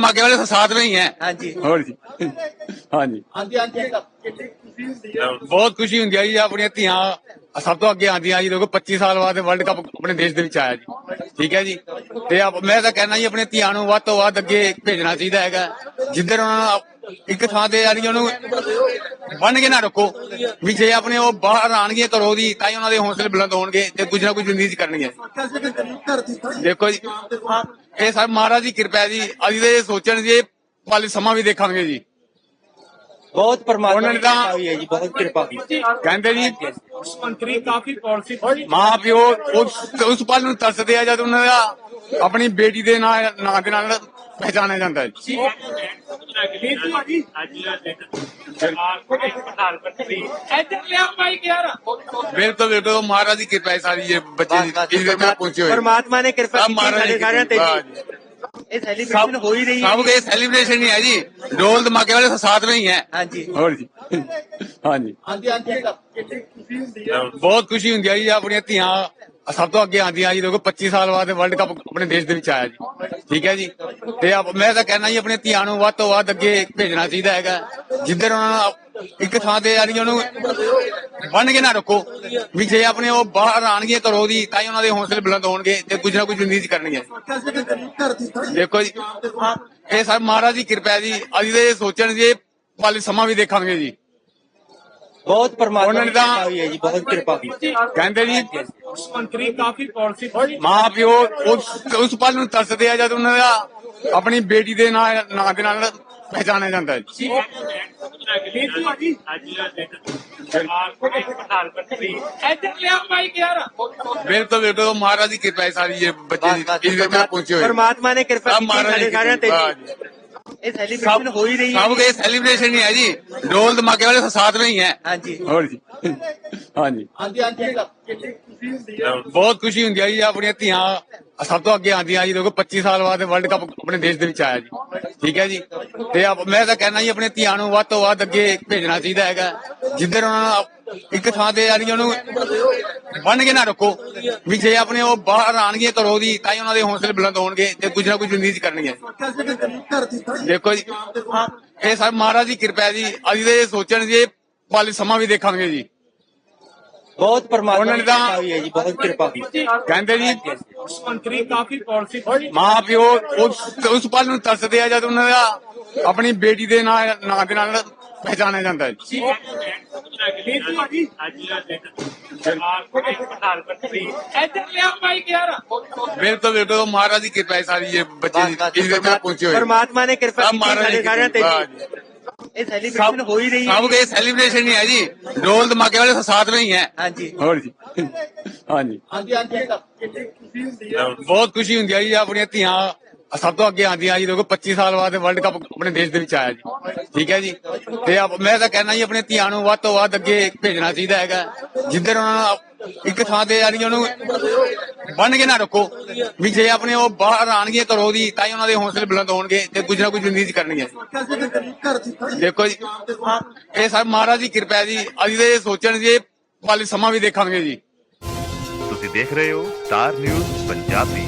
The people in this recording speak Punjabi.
ਮਾਗੇ ਵਾਲੇ ਸਾਥ ਨਹੀਂ ਹੈ ਹਾਂਜੀ। ਹਾਂਜੀ। ਹਾਂਜੀ ਹਾਂਜੀ ਬਹੁਤ ਖੁਸ਼ੀ ਹੁੰਦੀ ਹੈ ਜੀ ਆਪਣੀਆਂ ਧੀਆਂ ਸਭ ਤੋਂ ਅੱਗੇ ਆਂਦੀਆਂ ਜੀ ਦੇਖੋ 25 ਸਾਲ ਬਾਅਦ ਵਰਲਡ ਕੱਪ ਆਪਣੇ ਦੇਸ਼ ਦੇ ਵਿੱਚ ਆਇਆ ਜੀ। ਠੀਕ ਹੈ ਜੀ। ਤੇ ਮੈਂ ਤਾਂ ਕਹਿਣਾ ਜੀ ਆਪਣੇ ਧੀਆਂ ਨੂੰ ਵੱਧ ਤੋਂ ਵੱਧ ਅੱਗੇ ਭੇਜਣਾ ਚਾਹੀਦਾ ਹੈਗਾ। ਜਿੱਧਰ ਉਹਨਾਂ ਨੂੰ ਇੱਕ ਥਾਂ ਤੇ ਯਾਨੀ ਉਹਨੂੰ ਬਣ ਕੇ ਨਾ ਰੱਖੋ ਵੀ ਜੇ ਆਪਣੇ ਉਹ ਬਾਹਰ ਆਣਗੇ ਤਾਂ ਰੋਦੀ ਤਾਂ ਹੀ ਉਹਨਾਂ ਦੇ ਹੌਸਲੇ ਬੁਲੰਦ ਹੋਣਗੇ ਤੇ ਕੁਝ ਨਾ ਕੁਝ ਉਮੀਦ ਕਰਨਗੇ ਦੇਖੋ ਜੀ। ਇਹ ਸਭ ਮਹਾਰਾਜ ਦੀ ਕਿਰਪਾ ਹੈ ਜੀ। ਅਸੀਂ ਤੇ ਇਹ ਸੋਚਣ ਜੀ ਪਾਲੀ ਸਮਾਂ ਵੀ ਦੇਖਾਂਗੇ ਜੀ। ਬਹੁਤ ਪਰਮਾਤਮਾ ਦੀ ਕਿਰਪਾ ਹੋਈ ਹੈ ਜੀ ਬਹੁਤ ਕਿਰਪਾ ਹੋਈ ਕਹਿੰਦੇ ਜੀ ਮੰਤਰੀ ਕਾਫੀ ਪਾਲਿਸੀ ਮਾਂ ਪਿਓ ਉਸ ਉਸ ਪਲ ਨੂੰ ਤਰਸਦੇ ਆ ਜਦ ਉਹਨਾਂ ਦਾ ਆਪਣੀ ਬੇਟੀ ਦੇ ਨਾਂ ਨਾਂ ਦੇ ਨਾਲ ਪਹਿਚਾਣਿਆ ਜਾਂਦਾ ਹੈ। ਜੀ ਬਿਲਕੁਲ ਬਿਲਕੁਲ ਮਹਾਰਾਜ ਦੀ ਕਿਰਪਾ ਹੈ ਸਾਰੀ ਇਹ ਬੱਚੇ ਦੀ ਇਸ ਤੱਕ ਪਹੁੰਚੇ ਹੋਏ। ਪਰਮਾਤਮਾ ਨੇ ਕਿਰਪਾ ਕੀਤੀ ਸਾਰਿਆਂ ਤੇ ਇਹ ਸੈਲੀਬ੍ਰੇਸ਼ਨ ਹੋ ਹੀ ਰਹੀ ਹੈ। ਸਭ ਕੇ ਸੈਲੀਬ੍ਰੇਸ਼ਨ ਹੀ ਹੈ ਜੀ। ਢੋਲ ਧਮਾਕੇ ਵਾਲੇ ਸਾਥ ਵਿੱਚ ਹੈ ਹਾਂਜੀ। ਹੋਰ ਜੀ। ਹਾਂਜੀ। ਹਾਂਜੀ ਹਾਂਜੀ ਬਹੁਤ ਖੁਸ਼ੀ ਹੁੰਦੀ ਹੈ ਜੀ ਆਪਣੀਆਂ ਧੀਆਂ ਸਭ ਤੋਂ ਅੱਗੇ ਆਉਂਦੀਆਂ ਜੀ, ਦੇਖੋ 25 ਸਾਲ ਬਾਅਦ ਵਰਲਡ ਕੱਪ ਆਪਣੇ ਦੇਸ਼ ਦੇ ਵਿੱਚ ਆਇਆ ਜੀ। ਠੀਕ ਹੈ ਜੀ? ਤੇ ਮੈਂ ਤਾਂ ਕਹਿਣਾ ਜੀ, ਆਪਣੇ ਧੀਆਂ ਨੂੰ ਵੱਧ ਤੋਂ ਵੱਧ ਅੱਗੇ ਭੇਜਣਾ ਚਾਹੀਦਾ ਹੈਗਾ। ਜਿੱਧਰ ਉਹਨਾਂ ਨੂੰ ਇੱਕ ਥਾਂ ਤੇ ਯਾਨੀ ਉਹਨੂੰ ਬਣ ਕੇ ਨਾ ਰੱਖੋ। ਵੀ ਜੇ ਆਪਣੇ ਉਹ ਬਾਹਰ ਆਣਗੇ ਘਰੋਂ ਦੀ ਤਾਂ ਹੀ ਉਹਨਾਂ ਦੇ ਹੌਸਲੇ ਬੁਲੰਦ ਹੋਣਗੇ ਤੇ ਕੁਝ ਨਾ ਕੁਝ ਜ਼ਿੰਦਗੀ ਚ ਕਰਨਗੇ। ਦੇਖੋ ਜੀ, ਇਹ ਸਭ ਮਹਾਰਾਜ ਦੀ ਕਿਰਪਾ ਜੀ। ਅਸੀਂ ਤੇ ਇਹ ਸੋਚਣ ਜੀ ਪਾਲੀ ਸਮਾਂ ਵੀ ਦੇਖਾਂਗੇ ਜੀ। ਬਹੁਤ ਪਰਮਾਤਮਾ ਦੀ ਕਿਰਪਾ ਹੋਈ ਹੈ ਜੀ ਬਹੁਤ ਕਿਰਪਾ ਹੋਈ ਕਹਿੰਦੇ ਜੀ ਮੰਤਰੀ ਕਾਫੀ ਪਾਲਿਸੀ ਮਾਂ ਪਿਓ ਉਸ ਉਸ ਪਲ ਨੂੰ ਤਰਸਦੇ ਆ ਜਦ ਉਹਨਾਂ ਦਾ ਆਪਣੀ ਬੇਟੀ ਦੇ ਨਾਂ ਨਾਂ ਦੇ ਨਾਲ ਪਹਿਚਾਣਿਆ ਜਾਂਦਾ ਹੈ। ਯਾਰ ਬਿਲਕੁਲ ਬਿਲਕੁਲ ਮਹਾਰਾਜ ਦੀ ਕਿਰਪਾ ਹੈ ਸਾਰੀ ਇਹ ਬੱਚੇ ਦੀ ਪਹੁੰਚੇ ਹੋਏ। ਪਰਮਾਤਮਾ ਨੇ ਕਿਰਪਾ ਕੀਤੀ ਸਾਡੇ ਸਾਰਿਆਂ ਤੇ। ਜੀ ਜੀ। ਇਹ ਸੈਲੀਬ੍ਰੇਸ਼ਨ ਹੋ ਹੀ ਰਹੀ ਹੈ ਸਭ ਕੇ ਸੈਲੀਬ੍ਰੇਸ਼ਨ ਨਹੀਂ ਹੈ ਜੀ ਢੋਲ ਧਮਾਕੇ ਵਾਲੇ ਸਾਥ में ही हैं ਹਾਂਜੀ ਹੋਰ ਜੀ ਹਾਂਜੀ ਹਾਂਜੀ ਹਾਂਜੀ ਬਹੁਤ ਖੁਸ਼ੀ ਹੁੰਦੀ ਹੈ ਜੀ ਆਪਣੀਆਂ ਧੀਆਂ ਸਭ ਤੋਂ ਅੱਗੇ ਆਉਂਦੀਆਂ ਜੀ, ਦੇਖੋ 25 ਸਾਲ ਬਾਅਦ ਵਰਲਡ ਕੱਪ ਆਪਣੇ ਦੇਸ਼ ਦੇ ਵਿੱਚ ਆਇਆ ਜੀ। ਠੀਕ ਹੈ ਜੀ? ਤੇ ਮੈਂ ਤਾਂ ਕਹਿਣਾ ਜੀ, ਆਪਣੇ ਧੀਆਂ ਨੂੰ ਵੱਧ ਤੋਂ ਵੱਧ ਅੱਗੇ ਭੇਜਣਾ ਚਾਹੀਦਾ ਹੈਗਾ। ਜਿੱਧਰ ਉਹਨਾਂ ਨੂੰ ਇੱਕ ਥਾਂ ਤੇ ਯਾਨੀ ਉਹਨੂੰ ਬੰਨ ਕੇ ਨਾ ਰੱਖੋ, ਵੀ ਜੇ ਆਪਣੇ ਉਹ ਬਾਹਰ ਆਣਗੇ ਘਰੋਂ ਦੀ, ਤਾਂ ਹੀ ਉਹਨਾਂ ਦੇ ਹੌਸਲੇ ਬੁਲੰਦ ਹੋਣਗੇ ਤੇ ਕੁਝ ਨਾ ਕੁਝ ਜ਼ਿੰਦਗੀ ਕਰਨਗੇ। ਦੇਖੋ ਜੀ, ਇਹ ਸਭ ਮਹਾਰਾਜ ਦੀ ਕਿਰਪਾ ਜੀ। ਅਸੀਂ ਤੇ ਇਹ ਸੋਚਣ ਜੀ ਪਾਲੀ ਸਮਾਂ ਵੀ ਦੇਖਾਂਗੇ ਜੀ। ਬਹੁਤ ਪਰਮਾਤਮਾ ਉਹਨਾਂ ਦੀ ਕਿਰਪਾ ਹੋਈ ਹੈ ਜੀ ਬਹੁਤ ਕਿਰਪਾ। ਹੋਈ ਕਹਿੰਦੇ ਜੀ ਮੰਤਰੀ ਕਾਫੀ ਪਾਲਿਸੀ ਮਾਂ ਪਿਓ ਉਸ ਉਸ ਪਲ ਨੂੰ ਤਰਸਦੇ ਆ ਜਦ ਉਹਨਾਂ ਦਾ ਆਪਣੀ ਬੇਟੀ ਦੇ ਨਾਂ ਨਾਂ ਦੇ ਨਾਲ ਪਹਿਚਾਣਿਆ ਜਾਂਦਾ ਹੈ। ਬਿਲਕੁਲ ਬਿਲਕੁਲ ਮਹਾਰਾਜ ਦੀ ਕਿਰਪਾ ਹੈ ਸਾਰੀ ਇਹ ਬੱਚੇ ਦੀ ਪਹੁੰਚੇ ਹੋਏ। ਪਰਮਾਤਮਾ ਨੇ ਕਿਰਪਾ ਕੀਤੀ ਮਹਾਰਾਜ ਸਾਡੇ ਸਾਰਿਆਂ ਤੇ। ਇਹ ਸੈਲੀਬ੍ਰੇਸ਼ਨ ਹੋ ਹੀ ਰਹੀ ਹੈ ਸਭ ਕੇ ਸੈਲੀਬ੍ਰੇਸ਼ਨ ਨਹੀਂ ਹੈ ਜੀ ਢੋਲ ਧਮਾਕੇ ਵਾਲੇ ਸਾਥ में ही हैं ਹਾਂਜੀ ਹੋਰ ਜੀ ਹਾਂਜੀ ਹਾਂਜੀ ਹਾਂਜੀ ਬਹੁਤ ਖੁਸ਼ੀ ਹੁੰਦੀ ਹੈ ਜੀ ਆਪਣੀਆਂ ਧੀਆਂ ਸਭ ਤੋਂ ਅੱਗੇ ਆਉਂਦੀਆਂ ਜੀ ਦੇਖੋ 25 ਸਾਲ ਬਾਅਦ ਵਰਲਡ ਕੱਪ ਆਪਣੇ ਦੇਸ਼ ਦੇ ਵਿੱਚ ਆਇਆ ਜੀ ਠੀਕ ਹੈ ਜੀ ਤੇ ਆਪ- ਮੈਂ ਤਾਂ ਕਹਿਣਾ ਜੀ ਆਪਣੀਆਂ ਧੀਆਂ ਨੂੰ ਵੱਧ ਤੋਂ ਵੱਧ ਅੱਗੇ ਭੇਜਣਾ ਚਾਹੀਦਾ ਹੈਗਾ ਜਿੱਧਰ ਉਹਨਾਂ ਨੂੰ ਇੱਕ ਥਾਂ ਤੇ ਯਾਨੀ ਉਹਨੂੰ ਬਣ ਕੇ ਨਾ ਰੱਖੋ। ਵੀ ਜੇ ਆਪਣੇ ਉਹ ਬਾਹਰ ਆਣਗੇ ਘਰੋਂ ਦੀ ਤਾਂ ਹੀ ਉਹਨਾਂ ਦੇ ਹੌਸਲੇ ਬੁਲੰਦ ਹੋਣਗੇ ਤੇ ਕੁਝ ਨਾ ਕੁਝ ਜ਼ਿੰਦਗੀ ਚ ਕਰਨਗੇ ਦੇਖੋ ਜੀ, ਇਹ ਸਭ ਮਹਾਰਾਜ ਦੀ ਕਿਰਪਾ ਹੈ ਜੀ। ਅਸੀਂ ਤੇ ਇਹ ਸੋਚਣ ਜੀ ਪਾਲੀ ਸਮਾਂ ਵੀ ਦੇਖਾਂਗੇ ਜੀ। ਤੁਸੀਂ ਦੇਖ ਰਹੇ ਹੋ ਸਟਾਰ ਨਿਊਜ਼ ਪੰਜਾਬੀ।